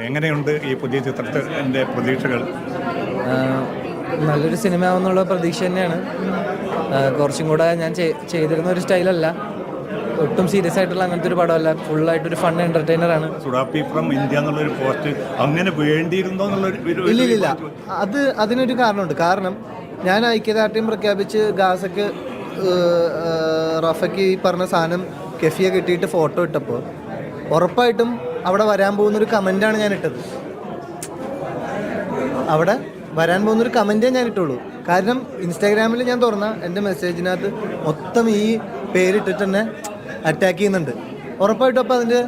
എങ്ങനെയുണ്ട് ഈ പുതിയ ചിത്രത്തിന്റെ പ്രതീക്ഷകൾ? നല്ലൊരു സിനിമ ആവുന്നുള്ള പ്രതീക്ഷ തന്നെയാണ്. കുറച്ചും കൂടെ ഞാൻ ചെയ്തിരുന്ന ഒരു സ്റ്റൈലല്ല. ഒട്ടും സീരിയസ് ആയിട്ടുള്ള അങ്ങനത്തെ ഒരു പടമല്ല. ഫുള്ളായിട്ടൊരു ഫൺ എന്റർടൈനർ ആണ്. സുഡാപ്പി ഫ്രം ഇന്ത്യ എന്നുള്ളൊരു പോസ്റ്റ് അങ്ങനെ വേണ്ടിയിരുന്നോ എന്നുള്ള ഒരു- ഇല്ല ഇല്ല അത് അതിനൊരു കാരണമുണ്ട്. കാരണം ഞാൻ ഐക്യദാർഢ്യം പ്രഖ്യാപിച്ച് ഗാസക്ക് റഫക്ക് റഫയ്ക്ക് ഈ പറഞ്ഞ സാധനം കെഫിയെ കിട്ടിയിട്ട് ഫോട്ടോ ഇട്ടപ്പോൾ ഉറപ്പായിട്ടും അവിടെ വരാൻ പോകുന്നൊരു കമന്റാണ് ഞാൻ ഇട്ടത് അവിടെ വരാൻ പോകുന്നൊരു കമന്റേ ഞാൻ ഇട്ടുള്ളൂ കാരണം ഇൻസ്റ്റാഗ്രാമിൽ ഞാൻ തുറന്ന എന്റെ മെസ്സേജിനകത്ത് മൊത്തം ഈ പേരിട്ടിട്ട് തന്നെ അറ്റാക്ക് ചെയ്യുന്നുണ്ട്. ഉറപ്പായിട്ടും അപ്പോൾ അതിന്റെ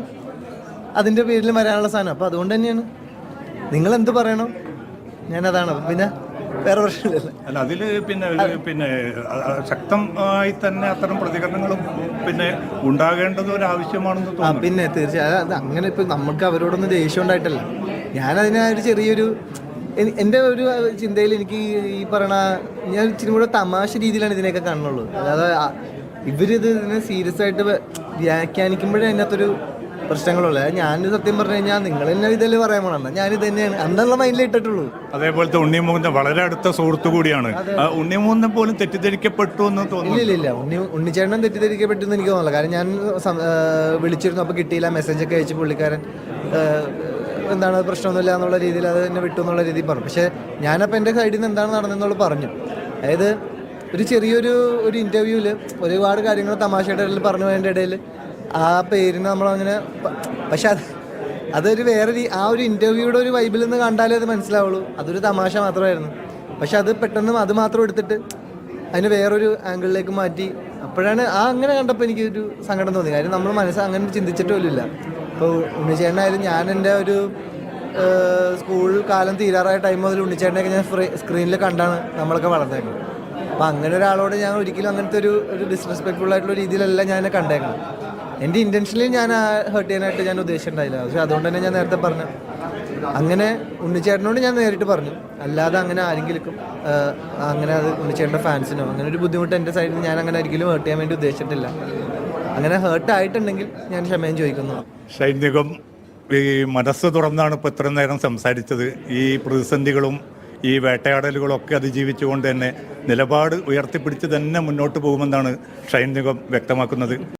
അതിന്റെ പേരിൽ വരാനുള്ള സാധനം. അപ്പോൾ അതുകൊണ്ട് തന്നെയാണ്. നിങ്ങൾ എന്ത് പറയണം? ഞാനതാണ്. പിന്നെ വേറെ പ്രശ്നമില്ലല്ലോ അല്ല അതിൽ പിന്നെ പിന്നെ ശക്തമായി തന്നെ അത്തരം പ്രതികരണങ്ങളും പിന്നെ ഉണ്ടാകേണ്ടത് ഒരു ആവശ്യമാണെന്ന് തോന്നുന്നു. പിന്നെ തീർച്ചയായും അങ്ങനെ ഇപ്പം നമുക്ക് അവരോടൊന്നും ദേഷ്യം ഉണ്ടായിട്ടല്ല. ഞാനതിനെ ഒരു ചെറിയൊരു എന്റെ ഒരു ചിന്തയിൽ എനിക്ക് ഈ പറയണ ഞാൻ ഇച്ചിരി കൂടെ തമാശ രീതിയിലാണ് ഇതിനെയൊക്കെ കാണുന്നുള്ളൂ അതായത് ഇവരിത് ഇതിനെ സീരിയസ് ആയിട്ട് വ്യാഖ്യാനിക്കുമ്പോഴേ അതിനകത്തൊരു പ്രശ്നങ്ങളുള്ളൂ ഞാൻ സത്യം പറഞ്ഞു കഴിഞ്ഞാൽ നിങ്ങൾ തന്നെ ഇതല്ലേ പറയാൻ പോണെന്ന് ഞാനിത് തന്നെയാണ്. അന്നുള്ള മൈൻഡിൽ ഇട്ടിട്ടുള്ളൂ. അതേപോലത്തെ ഉണ്ണിമൂന്ന് വളരെ അടുത്ത സുഹൃത്തു കൂടിയാണ്. ആ ഉണ്ണിമൂന്നിനെ പോലും തെറ്റിദ്ധരിക്കപ്പെട്ടു എന്ന് തോന്നുന്നു. ഇല്ല ഇല്ല ഉണ്ണി ഉണ്ണിച്ചേട്ടൻ തെറ്റിദ്ധരിക്കപ്പെട്ടെന്ന് എനിക്ക് തോന്നുന്നില്ല. കാരണം ഞാൻ വിളിച്ചിരുന്നു. അപ്പോൾ കിട്ടിയില്ല. മെസ്സേജൊക്കെ അയച്ച് പുള്ളിക്കാരൻ എന്താണ് പ്രശ്നമൊന്നുമില്ല എന്നുള്ള രീതിയിൽ അത് എന്നെ വിട്ടു എന്നുള്ള രീതിയിൽ പറഞ്ഞു. പക്ഷേ ഞാനപ്പോൾ എന്റെ സൈഡിൽ നിന്ന് എന്താണ് നടന്നതെന്നുള്ളത് പറഞ്ഞു. അതായത് ഒരു ചെറിയൊരു ഒരു ഇന്റർവ്യൂവിൽ ഒരുപാട് കാര്യങ്ങൾ തമാശയുടെ ഇടയിൽ പറഞ്ഞു പോയതിന്റെ ഇടയിൽ. ആ പേരിന് നമ്മളങ്ങനെ പക്ഷെ അത് അതൊരു വേറെ ആ ഒരു ഇന്റർവ്യൂയുടെ ഒരു വൈബിൽ നിന്ന് കണ്ടാലേ അത് മനസ്സിലാവുള്ളൂ. അതൊരു തമാശ മാത്രമായിരുന്നു. പക്ഷെ അത് പെട്ടെന്ന് അത് മാത്രം എടുത്തിട്ട് അതിന് വേറൊരു ആംഗിളിലേക്ക് മാറ്റി അപ്പോഴാണ് ആ അങ്ങനെ കണ്ടപ്പോൾ എനിക്കൊരു സങ്കടം തോന്നി. കാര്യം നമ്മൾ മനസ്സ് അങ്ങനെ ചിന്തിച്ചിട്ട് പോലുമില്ല. ഇപ്പോൾ ഉണ്ണിച്ചേട്ടനായാലും ഞാൻ എന്റെ ഒരു സ്കൂൾ കാലം തീരാറായ ടൈം മുതൽ ഉണ്ണിച്ചേട്ടനെയൊക്കെ ഞാൻ സ്ക്രീനിൽ കണ്ടാണ് നമ്മളൊക്കെ വളർന്നേക്കുന്നത്. അപ്പോൾ അങ്ങനെ ഒരാളോട് ഞാൻ ഒരിക്കലും അങ്ങനത്തെ ഒരു ഒരു ഡിസ്റെസ്പെക്ട്ഫുൾ ആയിട്ടുള്ള രീതിയിലല്ല ഞാൻ കണ്ടേക്കുന്നത്. എന്റെ ഇന്റൻഷനിൽ ഞാൻ ഹേർട്ട് ചെയ്യാനായിട്ട് ഞാൻ ഉദ്ദേശിച്ചിട്ടുണ്ടായില്ല. പക്ഷേ അതുകൊണ്ട് തന്നെ ഞാൻ നേരത്തെ പറഞ്ഞു. അങ്ങനെ ഉണ്ണിച്ചേട്ടനോട് ഞാൻ നേരിട്ട് പറഞ്ഞു. അല്ലാതെ അങ്ങനെ ആരെങ്കിലും അങ്ങനെ അത് ഉണ്ണിച്ചേട്ടന്റെ ഫാൻസിനോ അങ്ങനെ ഒരു ബുദ്ധിമുട്ട് എന്റെ സൈഡിൽ ഞാൻ അങ്ങനെ ഒരിക്കലും ഹേർട്ട് ചെയ്യാൻ വേണ്ടി ഉദ്ദേശിച്ചിട്ടില്ല. അങ്ങനെ ഹേർട്ട് ആയിട്ടുണ്ടെങ്കിൽ ഞാൻ ക്ഷമയും ചോദിക്കുന്നു. സൈനികം ഈ മനസ്സ് തുറന്നാണ് ഇപ്പോൾ ഇത്രയും നേരം സംസാരിച്ചത്. ഈ പ്രതിസന്ധികളും ഈ വേട്ടയാടലുകളും ഒക്കെ അതിജീവിച്ചുകൊണ്ട് തന്നെ നിലപാട് ഉയർത്തിപ്പിടിച്ച് തന്നെ മുന്നോട്ട് പോകുമെന്നാണ് ഷൈൻ നിഗം വ്യക്തമാക്കുന്നത്.